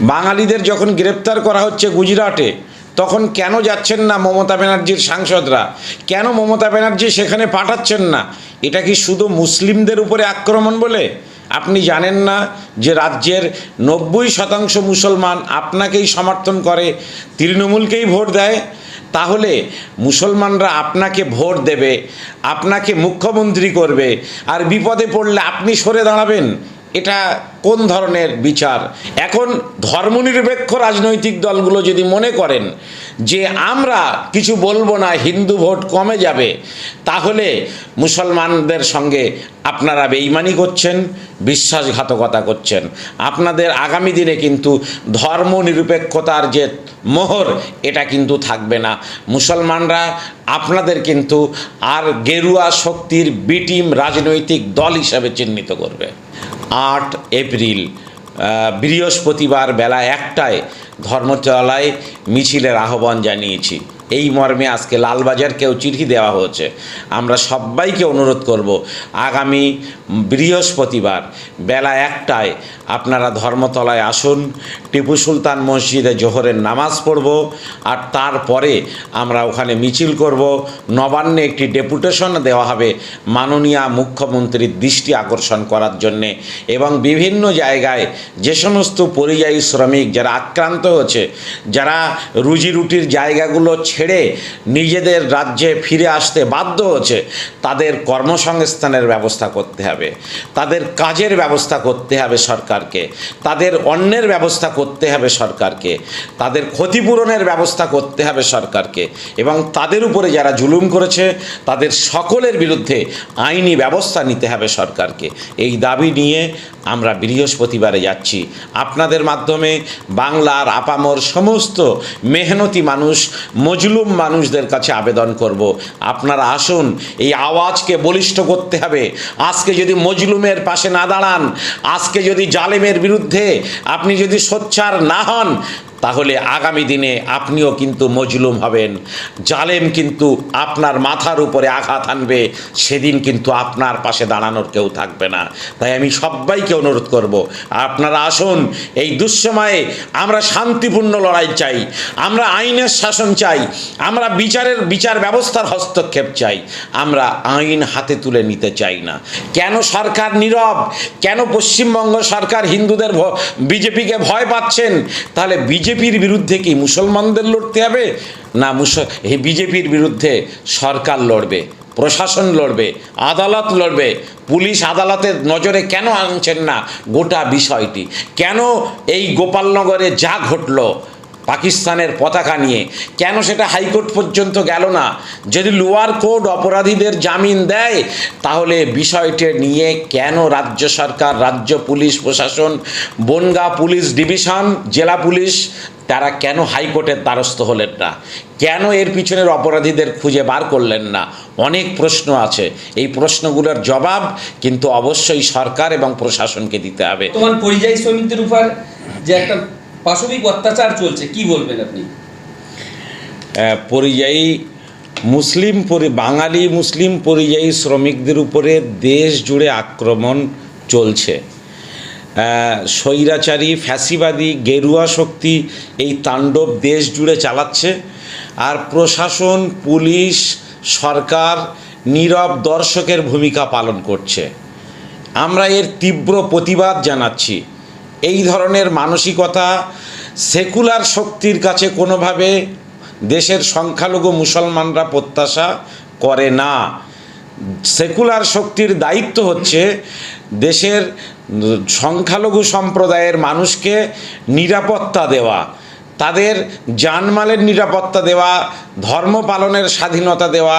বাঙালিদের যখন গ্রেপ্তার করা হচ্ছে গুজরাটে, তখন কেন যাচ্ছেন না মমতা ব্যানার্জির সাংসদরা? কেন মমতা ব্যানার্জি সেখানে পাঠাচ্ছেন না? এটা কি শুধু মুসলিমদের উপরে আক্রমণ বলে? আপনি জানেন না যে রাজ্যের নব্বই শতাংশ মুসলমান আপনাকেই সমর্থন করে, তৃণমূলকেই ভোট দেয়? তাহলে মুসলমানরা আপনাকে ভোট দেবে, আপনাকে মুখ্যমন্ত্রী করবে, আর বিপদে পড়লে আপনি সরে দাঁড়াবেন। এটা কোন ধরনের বিচার? এখন ধর্মনিরপেক্ষ রাজনৈতিক দলগুলো যদি মনে করেন যে আমরা কিছু বলব না, হিন্দু ভোট কমে যাবে, তাহলে মুসলমানদের সঙ্গে আপনারা বেইমানি করছেন, বিশ্বাসঘাতকতা করছেন। আপনাদের আগামী দিনে কিন্তু ধর্মনিরপেক্ষতার যে মোহর, এটা কিন্তু থাকবে না। মুসলমানরা আপনাদের কিন্তু আর গেরুয়া শক্তির বিটিম রাজনৈতিক দল হিসাবে চিহ্নিত করবে। আট এপ্রিল বৃহস্পতিবার বেলা একটায় ধর্মতলায় মিছিলের আহ্বান জানিয়েছি। এই মর্মে আজকে লালবাজারকেও চিঠি দেওয়া হয়েছে। আমরা সবাইকে অনুরোধ করব, আগামী বৃহস্পতিবার বেলা একটায় আপনারা ধর্মতলায় আসুন, টিপু সুলতান মসজিদে জোহরের নামাজ পড়ব, আর তারপরে আমরা ওখানে মিছিল করব। নবান্নে একটি ডেপুটেশন দেওয়া হবে মাননীয় মুখ্যমন্ত্রীর দৃষ্টি আকর্ষণ করার জন্যে। এবং বিভিন্ন জায়গায় যে সমস্ত পরিযায়ী শ্রমিক যারা আক্রান্ত হয়েছে যারা রুজি রুটির জায়গাগুলো ছেড়ে নিজেদের রাজ্যে ফিরে আসতে বাধ্য হচ্ছে, তাদের কর্মসংস্থানের ব্যবস্থা করতে হবে। তাদের কাজের ব্যবস্থা করতে হবে সরকারকে। তাদের অন্যের ব্যবস্থা করতে হবে সরকারকে। তাদের ক্ষতিপূরণের ব্যবস্থা করতে হবে সরকারকে। এবং তাদের উপরে যারা জুলুম করেছে, তাদের সকলের বিরুদ্ধে আইনি ব্যবস্থা নিতে হবে সরকারকে। এই দাবি নিয়ে আমরা বৃহস্পতিবারে যাচ্ছি। আপনাদের মাধ্যমে বাংলার আপামর সমস্ত মেহনতি মানুষ, মজলুম মানুষদের কাছে আবেদন করব। আপনারা আসুন, এই আওয়াজকে বলিষ্ঠ করতে হবে। আজকে যদি মজলুমের পাশে না দাঁড়ান, আজকে যদি জালেমের বিরুদ্ধে আপনি যদি সোচ্চার না হন তাহলে আগামী দিনে আপনিও কিন্তু মজলুম হবেন। জালেম কিন্তু আপনার মাথার উপরে আঘাত আনবে। সেদিন কিন্তু আপনার পাশে দাঁড়ানোর কেউ থাকবে না। তাই আমি সবাইকে অনুরোধ করব, আপনারা আসুন, এই দুঃসময়ে আমরা শান্তিপূর্ণ লড়াই চাই, আমরা আইনের শাসন চাই, আমরা বিচারের, বিচার ব্যবস্থার হস্তক্ষেপ চাই, আমরা আইন হাতে তুলে নিতে চাই না। কেন সরকার নীরব? কেন পশ্চিমবঙ্গ সরকার হিন্দুদের বিজেপিকে ভয় পাচ্ছেন? তাহলে বিজেপির বিরুদ্ধে কি মুসলমানদের লড়তে হবে? না বিজেপির বিরুদ্ধে সরকার লড়বে, প্রশাসন লড়বে, আদালত লড়বে, পুলিশ আদালতের নজরে কেন আনছেন না গোটা বিষয়টি? কেন এই গোপালনগরে যা ঘটলো পাকিস্তানের পতাকা নিয়ে। কেন সেটা হাইকোর্ট পর্যন্ত গেল না? যদি লোয়ার কোর্ট অপরাধীদের জামিন দেয়, তাহলে বিষয়টি নিয়ে কেন রাজ্য সরকার, রাজ্য পুলিশ প্রশাসন, বনগা পুলিশ ডিভিশন, জেলা পুলিশ, তারা কেন হাইকোর্টের দ্বারস্থ হলেন না? কেন এর পিছনের অপরাধীদের খুঁজে বার করলেন না? অনেক প্রশ্ন আছে। এই প্রশ্নগুলোর জবাব কিন্তু অবশ্যই সরকার এবং প্রশাসনকে দিতে হবে। তোমার পরিযায়ী শ্রমিকদের উপর যে একটা পাশবিক অত্যাচার চলছে, কি বলবেন আপনি? পরিযায়ী মুসলিম পরি, বাঙালি মুসলিম পরিযায়ী শ্রমিকদের উপরে দেশ জুড়ে আক্রমণ চলছে। স্বৈরাচারী, ফ্যাসিবাদী, গেরুয়া শক্তি এই তাণ্ডব দেশ জুড়ে চালাচ্ছে আর প্রশাসন, পুলিশ, সরকার নীরব দর্শকের ভূমিকা পালন করছে। আমরা এর তীব্র প্রতিবাদ জানাচ্ছি। এই ধরনের মানসিকতা সেকুলার শক্তির কাছে কোনোভাবে দেশের সংখ্যালঘু মুসলমানরা প্রত্যাশা করে না। সেকুলার শক্তির দায়িত্ব হচ্ছে দেশের সংখ্যালঘু সম্প্রদায়ের মানুষকে নিরাপত্তা দেওয়া। তাদের জানমালের নিরাপত্তা দেওয়া, ধর্ম পালনের স্বাধীনতা দেওয়া,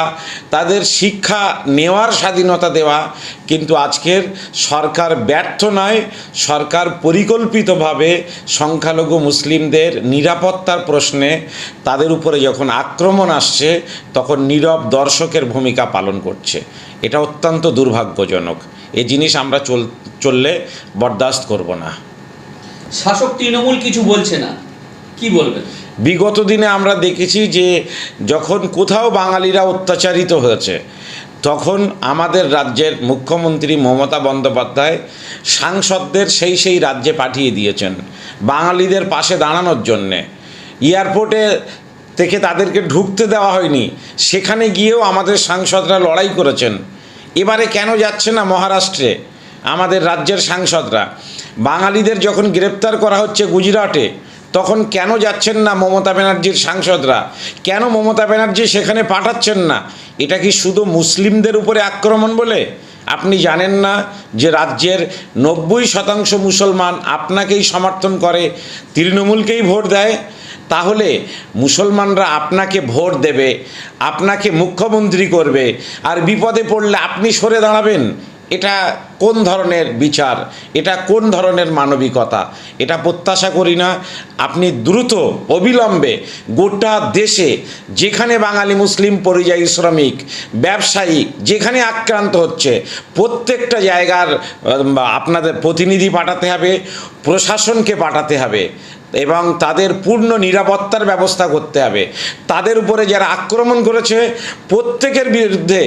তাদের শিক্ষা নেওয়ার স্বাধীনতা দেওয়া, কিন্তু আজকের সরকার ব্যর্থ নয়, সরকার পরিকল্পিতভাবে সংখ্যালঘু মুসলিমদের নিরাপত্তার প্রশ্নে তাদের উপরে যখন আক্রমণ আসছে, তখন নীরব দর্শকের ভূমিকা পালন করছে। এটা অত্যন্ত দুর্ভাগ্যজনক। এই জিনিস আমরা চল, চললে বরদাস্ত করব না। শাসক তৃণমূল কিছু বলছে না। কি বলবেন? বিগত দিনে আমরা দেখেছি যে যখন কোথাও বাঙালিরা অত্যাচারিত হয়েছে, তখন আমাদের রাজ্যের মুখ্যমন্ত্রী মমতা বন্দ্যোপাধ্যায় সাংসদদের সেই সেই রাজ্যে পাঠিয়ে দিয়েছেন, বাঙালিদের পাশে দাঁড়ানোর জন্যে। এয়ারপোর্টে থেকে তাদেরকে ঢুকতে দেওয়া হয়নি, সেখানে গিয়েও আমাদের সাংসদরা লড়াই করেছেন। এবারে কেন যাচ্ছে না মহারাষ্ট্রে? আমাদের রাজ্যের সাংসদরা। বাঙালিদের যখন গ্রেপ্তার করা হচ্ছে গুজরাটে তখন কেন যাচ্ছেন না মমতা ব্যানার্জির সাংসদরা? কেন মমতা ব্যানার্জি সেখানে পাঠাচ্ছেন না? এটা কি শুধু মুসলিমদের উপরে আক্রমণ বলে? আপনি জানেন না যে রাজ্যের নব্বই শতাংশ মুসলমান আপনাকেই সমর্থন করে, তৃণমূলকেই ভোট দেয়? তাহলে মুসলমানরা আপনাকে ভোট দেবে, আপনাকে মুখ্যমন্ত্রী করবে, আর বিপদে পড়লে আপনি সরে দাঁড়াবেন। এটা কোন ধরনের বিচার? এটা কোন ধরনের মানবিকতা? এটা প্রত্যাশা করি না। আপনি দ্রুত, অবিলম্বে গোটা দেশে যেখানে বাঙালি মুসলিম পরিযায়ী শ্রমিক, ব্যবসায়ী যেখানে আক্রান্ত হচ্ছে, প্রত্যেকটা জায়গার আপনাদের প্রতিনিধি পাঠাতে হবে, প্রশাসনকে পাঠাতে হবে। এবং তাদের পূর্ণ নিরাপত্তার ব্যবস্থা করতে হবে। তাদের উপরে যারা আক্রমণ করেছে, প্রত্যেকের বিরুদ্ধে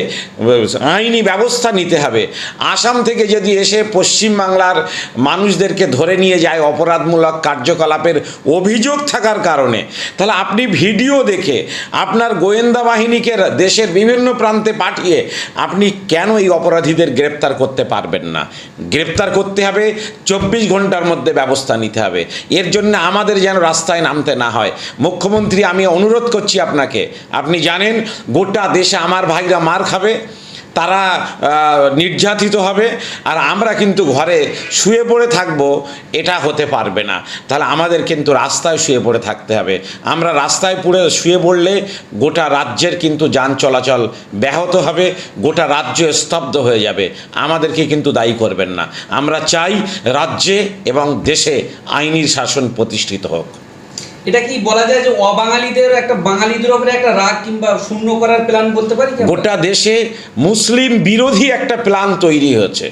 আইনি ব্যবস্থা নিতে হবে। আসাম থেকে যদি এসে পশ্চিমবাংলার মানুষদেরকে ধরে নিয়ে যায় অপরাধমূলক কার্যকলাপের অভিযোগ থাকার কারণে, তাহলে আপনি ভিডিও দেখে আপনার গোয়েন্দা বাহিনীকে দেশের বিভিন্ন প্রান্তে পাঠিয়ে আপনি কেন এই অপরাধীদের গ্রেপ্তার করতে পারবেন না? গ্রেপ্তার করতে হবে, চব্বিশ ঘণ্টার মধ্যে ব্যবস্থা নিতে হবে। এর জন্য আমাদের যেন রাস্তায় নামতে না হয়। মুখ্যমন্ত্রী, আমি অনুরোধ করছি আপনাকে। আপনি জানেন, গোটা দেশে আমার ভাইরা মার খাবে। তারা নির্যাতিত হবে আর আমরা কিন্তু ঘরে শুয়ে পড়ে থাকব, এটা হতে পারবে না। তাহলে আমাদের কিন্তু রাস্তায় শুয়ে পড়ে থাকতে হবে। আমরা রাস্তায় পড়ে শুয়ে পড়লে গোটা রাজ্যের কিন্তু যান চলাচল ব্যাহত হবে, গোটা রাজ্য স্তব্ধ হয়ে যাবে। আমাদেরকে কিন্তু দায়ী করবেন না। আমরা চাই রাজ্যে এবং দেশে আইনি শাসন প্রতিষ্ঠিত হোক। এটা কি বলা যায় যে অবাঙালিদের একটা বাঙালিদের উপরে একটা রাগ কিংবা শূন্য করার প্ল্যান বলতে পারি গোটা দেশে মুসলিম বিরোধী একটা প্ল্যান তৈরি হয়েছে।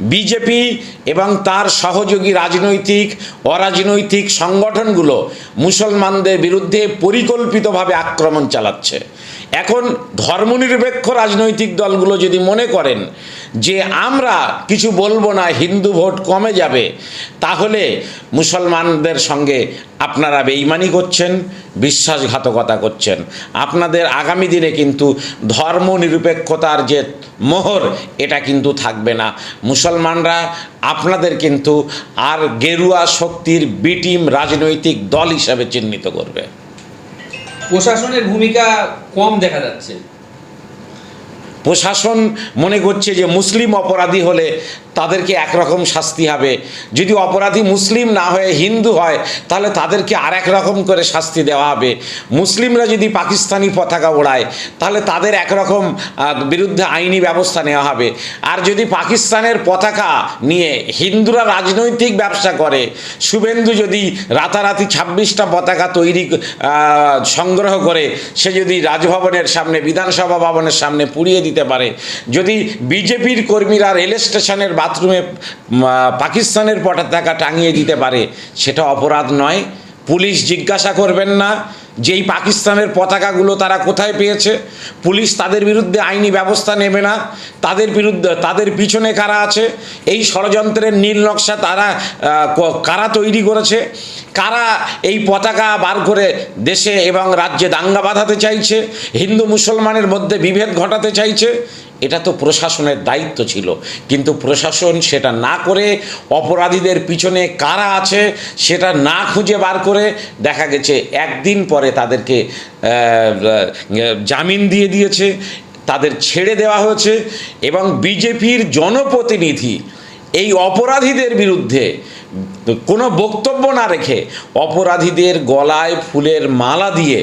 বিজেপি এবং তার সহযোগী রাজনৈতিক, অরাজনৈতিক সংগঠনগুলো মুসলমানদের বিরুদ্ধে পরিকল্পিতভাবে আক্রমণ চালাচ্ছে। এখন ধর্মনিরপেক্ষ রাজনৈতিক দলগুলো যদি মনে করেন যে আমরা কিছু বলব না, হিন্দু ভোট কমে যাবে, তাহলে মুসলমানদের সঙ্গে আপনারা বেইমানি করছেন, বিশ্বাসঘাতকতা করছেন। আপনাদের আগামী দিনে কিন্তু ধর্ম নিরপেক্ষতার যে মোহর, এটা কিন্তু থাকবে না। মুসলমানরা আপনাদের কিন্তু আর গেরুয়া শক্তির বিটিম রাজনৈতিক দল হিসাবে চিহ্নিত করবে। প্রশাসনের ভূমিকা কম দেখা যাচ্ছে। প্রশাসন মনে করছে যে মুসলিম অপরাধী হলে তাদেরকে একরকম শাস্তি হবে। যদি অপরাধী মুসলিম না হয়ে হিন্দু হয়, তাহলে তাদেরকে আর রকম করে শাস্তি দেওয়া হবে। মুসলিমরা যদি পাকিস্তানি পতাকা ওড়ায়, তাহলে তাদের একরকম বিরুদ্ধে আইনি ব্যবস্থা নেওয়া হবে। আর যদি পাকিস্তানের পতাকা নিয়ে হিন্দুরা রাজনৈতিক ব্যবসা করে, শুভেন্দু যদি রাতারাতি ছাব্বিশটা পতাকা তৈরি সংগ্রহ করে, সে যদি রাজভবনের সামনে, বিধানসভা ভবনের সামনে পুড়িয়ে দিতে পারে। যদি বিজেপির কর্মীরা রেল স্টেশনের বাথরুমে পাকিস্তানের পতাকা টাঙিয়ে দিতে পারে, সেটা অপরাধ নয়। পুলিশ জিজ্ঞাসা করবেন না যেই পাকিস্তানের পতাকাগুলো তারা কোথায় পেয়েছে। পুলিশ তাদের বিরুদ্ধে আইনি ব্যবস্থা নেবে না। তাদের বিরুদ্ধে, তাদের পিছনে কারা আছে? এই ষড়যন্ত্রের নীল নকশা তারা কারা তৈরি করেছে? কারা এই পতাকা বার করে দেশে এবং রাজ্যে দাঙ্গা বাঁধাতে চাইছে? হিন্দু মুসলমানের মধ্যে বিভেদ ঘটাতে চাইছে? এটা তো প্রশাসনের দায়িত্ব ছিল। কিন্তু প্রশাসন সেটা না করে অপরাধীদের পিছনে কারা আছে সেটা না খুঁজে বার করে দেখা গেছে একদিন পরে তাদেরকে জামিন দিয়ে দিয়েছে, তাদের ছেড়ে দেওয়া হয়েছে এবং বিজেপির জনপ্রতিনিধি এই অপরাধীদের বিরুদ্ধে কোনো বক্তব্য না রেখে অপরাধীদের গলায় ফুলের মালা দিয়ে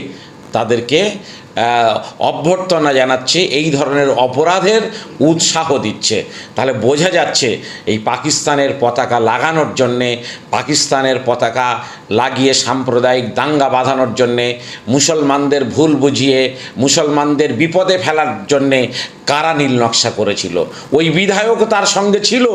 তাদেরকে অভ্যর্থনা জানাচ্ছে, এই ধরনের অপরাধের উৎসাহ দিচ্ছে। তাহলে বোঝা যাচ্ছে এই পাকিস্তানের পতাকা লাগানোর জন্যে, পাকিস্তানের পতাকা লাগিয়ে সাম্প্রদায়িক দাঙ্গা বাঁধানোর জন্যে, মুসলমানদের ভুল বুঝিয়ে, মুসলমানদের বিপদে ফেলার জন্যে কারা নীল নকশা করেছিল? ওই বিধায়ক তার সঙ্গে ছিল,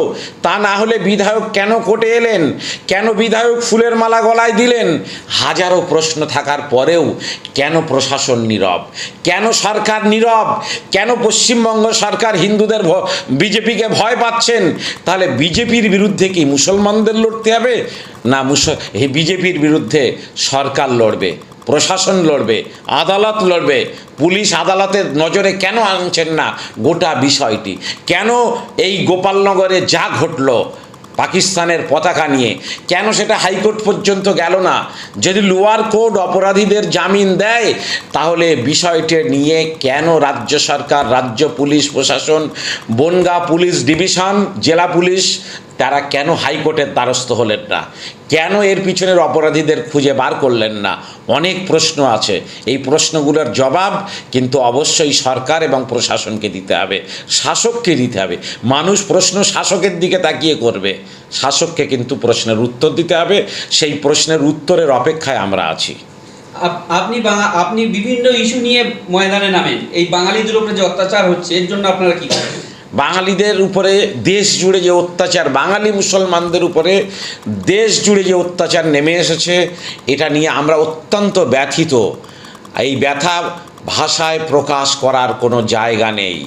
তা না হলে বিধায়ক কেন কোর্টে এলেন? কেন বিধায়ক ফুলের মালা গলায় দিলেন? হাজারো প্রশ্ন থাকার পরেও কেন প্রশাসন নীরব? কেন সরকার নীরব? কেন পশ্চিমবঙ্গ সরকার হিন্দুদের বিজেপিকে ভয় পাচ্ছেন? তাহলে বিজেপির বিরুদ্ধে কি মুসলমানদের লড়তে হবে? না, মুস বিজেপির বিরুদ্ধে সরকার লড়বে, প্রশাসন লড়বে, আদালত লড়বে। পুলিশ আদালতের নজরে কেন আনছেন না? গোটা বিষয়টি। কেন এই গোপালনগরে যা ঘটলো পাকিস্তানের পতাকা নিয়ে। কেন সেটা হাইকোর্ট পর্যন্ত গেল না? যদি লোয়ার কোর্ট অপরাধীদের জামিন দেয়, তাহলে বিষয়টি নিয়ে কেন রাজ্য সরকার, রাজ্য পুলিশ প্রশাসন, বনগা পুলিশ ডিভিশন, জেলা পুলিশ তারা কেন হাইকোর্টের দ্বারস্থ হলেন না? কেন এর পিছনের অপরাধীদের খুঁজে বার করলেন না? অনেক প্রশ্ন আছে। এই প্রশ্নগুলোর জবাব কিন্তু অবশ্যই সরকার এবং প্রশাসনকে দিতে হবে। শাসককে দিতে হবে। মানুষ প্রশ্ন শাসকের দিকে তাকিয়ে করবে। শাসককে কিন্তু প্রশ্নের উত্তর দিতে হবে। সেই প্রশ্নের উত্তরের অপেক্ষায় আমরা আছি। আপনি আপনি বিভিন্ন ইস্যু নিয়ে ময়দানে নামেন। এই বাঙালিদের উপরে যে অত্যাচার হচ্ছে, এর জন্য আপনারা কি করেন? বাঙালিদের উপরে দেশ জুড়ে যে অত্যাচার, বাঙালি মুসলমানদের উপরে দেশ জুড়ে যে অত্যাচার নেমে এসেছে, এটা নিয়ে আমরা অত্যন্ত ব্যথিত। এই ব্যথা ভাষায় প্রকাশ করার কোনো জায়গা নেই।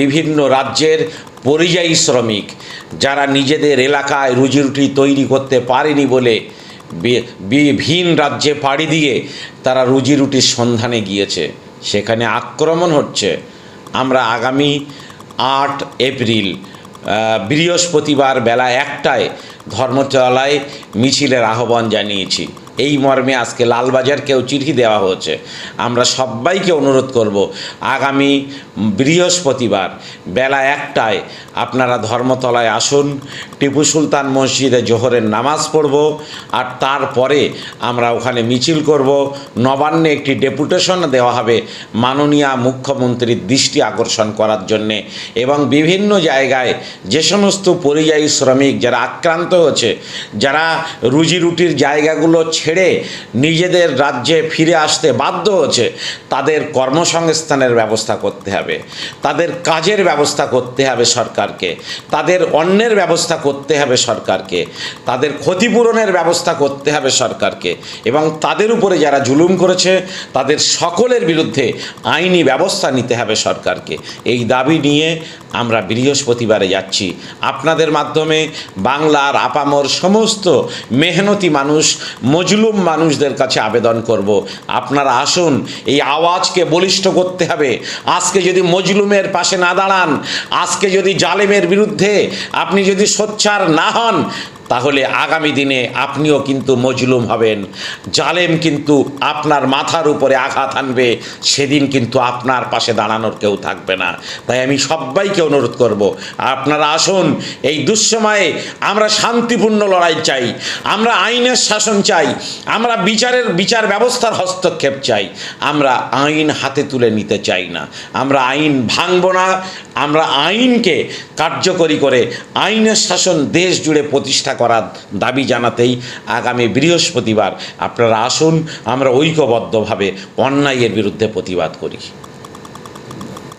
বিভিন্ন রাজ্যের পরিযায়ী শ্রমিক যারা নিজেদের এলাকায় রুজিরুটি তৈরি করতে পারেনি বলে ভিন রাজ্যে পাড়ি দিয়ে তারা রুজি রুটির সন্ধানে গিয়েছে। সেখানে আক্রমণ হচ্ছে। আমরা আগামী আট এপ্রিল বৃহস্পতিবার বেলা একটায় ধর্মতলায় মিছিলের আহ্বান জানিয়েছি। এই মর্মে আজকে লালবাজারকেও চিঠি দেওয়া হয়েছে। আমরা সবাইকে অনুরোধ করব, আগামী বৃহস্পতিবার বেলা একটায় আপনারা ধর্মতলায় আসুন, টিপু সুলতান মসজিদে জোহরের নামাজ পড়ব, আর তারপরে আমরা ওখানে মিছিল করব। নবান্নে একটি ডেপুটেশন দেওয়া হবে মাননীয় মুখ্যমন্ত্রীর দৃষ্টি আকর্ষণ করার জন্যে এবং বিভিন্ন জায়গায় যে সমস্ত পরিযায়ী শ্রমিক যারা আক্রান্ত হচ্ছে যারা রুজি রুটির জায়গাগুলো ছেড়ে নিজেদের রাজ্যে ফিরে আসতে বাধ্য হচ্ছে, তাদের কর্মসংস্থানের ব্যবস্থা করতে হবে, তাদের কাজের ব্যবস্থা করতে হবে সরকারকে, তাদের অন্যের ব্যবস্থা করতে হবে সরকারকে, তাদের ক্ষতিপূরণের ব্যবস্থা করতে হবে সরকারকে এবং তাদের উপরে যারা জুলুম করেছে, তাদের সকলের বিরুদ্ধে আইনি ব্যবস্থা নিতে হবে সরকারকে। এই দাবি নিয়ে আমরা বৃহস্পতিবারে যাচ্ছি। আপনাদের মাধ্যমে বাংলার আপামর সমস্ত মেহনতি মানুষ মজলুম মানুষদের কাছে আবেদন করব। আপনারা আসুন, এই আওয়াজকে বলিষ্ঠ করতে হবে। আজকে যদি মজলুমের পাশে না দাঁড়ান, আজকে যদি জালেমের বিরুদ্ধে আপনি যদি সোচ্চার না হন তাহলে আগামী দিনে আপনিও কিন্তু মজলুম হবেন। জালেম কিন্তু আপনার মাথার উপরে আঘাত আনবে। সেদিন কিন্তু আপনার পাশে দাঁড়ানোর কেউ থাকবে না। তাই আমি সবাইকে অনুরোধ করব, আপনারা আসুন, এই দুঃসময়ে আমরা শান্তিপূর্ণ লড়াই চাই, আমরা আইনের শাসন চাই, আমরা বিচারের, বিচার ব্যবস্থার হস্তক্ষেপ চাই। আমরা আইন হাতে তুলে নিতে চাই না। আমরা আইন ভাঙব না। আমরা আইনকে কার্যকরী করে আইনের শাসন দেশ জুড়ে প্রতিষ্ঠা করার দাবি জানাতেই আগামী বৃহস্পতিবার আপনারা আসুন আমরা ঐক্যবদ্ধভাবে অন্যায়ের বিরুদ্ধে প্রতিবাদ করি।